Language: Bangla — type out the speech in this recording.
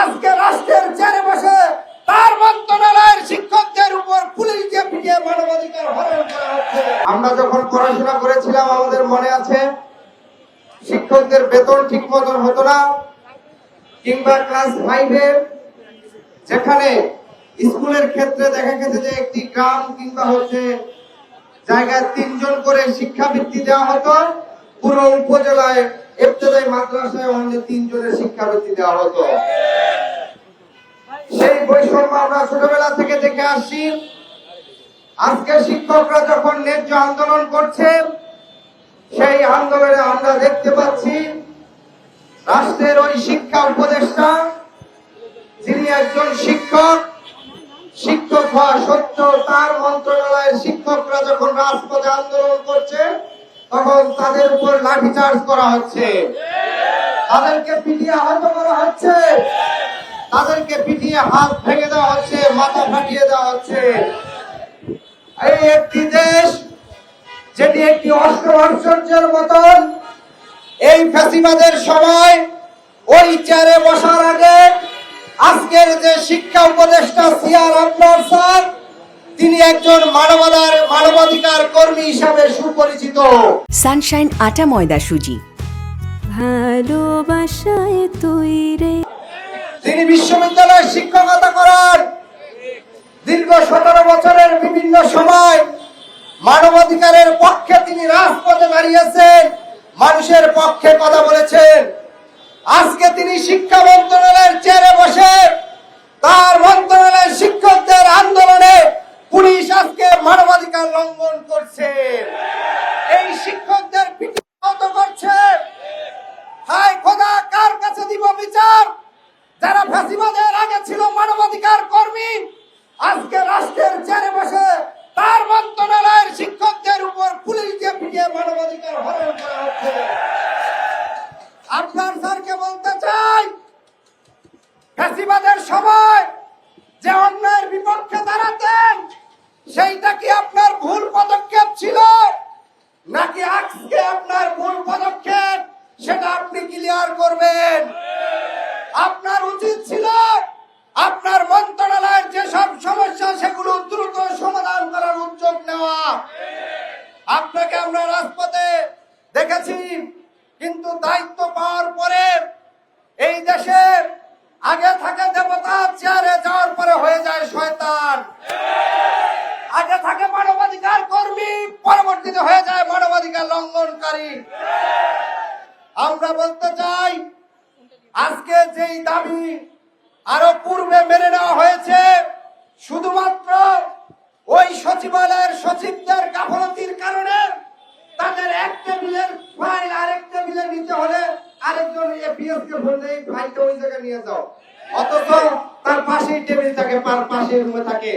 আজকে রাষ্ট্রের চেয়ারে বসে তার মন্ত্রণালয়ের শিক্ষকদের উপর পুলিশকে পিটিয়ে মানবাধিকার হরণ করা হচ্ছে। আমরা যখন পড়াশোনা করেছিলাম, আমাদের মনে আছে, শিক্ষকদের বেতন ঠিক মতন হতো না। কিংবা ক্লাস ফাইভে যেখানে স্কুলের ক্ষেত্রে দেখা গেছে যে একটি গ্রাম কিংবা হচ্ছে জায়গায় তিনজন করে শিক্ষাবৃত্তি দেওয়া হতো, পুরো উপজেলায় এফতেদাই মাদ্রাসায় অন্য তিনজনের শিক্ষাবৃত্তি দেওয়া হতো। আমরা ছোটবেলা থেকে দেখে আসছি। আজকে শিক্ষকরা যখন ন্যায্য আন্দোলন করছে, সেই আন্দোলনে আমরা দেখতে পাচ্ছি, রাষ্ট্রের ওই শিক্ষা উপদেষ্টা, যিনি একজন শিক্ষক শিক্ষক হওয়া সত্ত্বেও তার মন্ত্রণালয়ের শিক্ষকরা যখন রাজপথে আন্দোলন করছে, তখন তাদের উপর লাঠিচার্জ করা হচ্ছে। তাদেরকে পিটিয়ে আহত করা হচ্ছে। তাদেরকে পিটিয়ে হাত ভেঙে দেওয়া হচ্ছে মাথা ফাটিয়ে দেওয়া হচ্ছে। এই একটি দেশ যেটি একটি অস্ত্র ঐশ্বর্যের মতন এই ফ্যাসিবাদের সময় ওই চেয়ারে বসার আগে আজকের যে শিক্ষা উপদেষ্টা সিয়ার আবনার স্যার তিনি একজন মানবাধার মানবাধিকার কর্মী হিসাবে সুপরিচিত। সানশাইন আটা ময়দা সুজি। ভালোবাসায় তৈরে তিনি বিশ্ববিদ্যালয়ে শিক্ষকতা করার দীর্ঘ সতেরো বছরের বিভিন্ন সময় মানবাধিকারের পক্ষে তিনি রাজপথে দাঁড়িয়েছেন, মানুষের পক্ষে কথা বলেছেন। আজকে তিনি শিক্ষা মন্ত্রণালয়ের চেয়ারে বসে তার মন্ত্রণালয়ের শিক্ষকদের আন্দোলনে পুলিশ আজকে মানবাধিকার লঙ্ঘন করছে। এই শিক্ষকদের ফাঁসিবাদের সময় যে অন্যায়ের বিপক্ষে দাঁড়াতেন, সেইটা কি আপনার ভুল পদক্ষেপ ছিল? নাকি আজকে আপনার ভুল পদক্ষেপ, সেটা আপনি ক্লিয়ার করবেন? আপনার উচিত ছিল আপনার মন্ত্রণালয়ের যেসব সমস্যা, সেগুলো দ্রুত সমাধান করার উদ্যোগ নেওয়া। আপনাকে আমরা রাজপথে দেখেছি, কিন্তু দায়িত্ব পাওয়ার পরে এই দেশে আগে থাকে দেবতা চেয়ারে, যাওয়ার পরে হয়ে যায় শয়তান। আগে থাকে মানবাধিকার কর্মী, পরবর্তীতে হয়ে যায় মানবাধিকার লঙ্ঘনকারী। আমরা বলতে চাই, আজকে যেই দাবি আরও পূর্বে মেনে নেওয়া হয়েছে, শুধুমাত্র ওই সচিবালয়ের সচিবদের আরেকজন এপিএস কে বললে এই ওই জায়গায় নিয়ে যাও। অথচ তার পাশেই টেবিল থাকে তার পাশের রুমে থাকে।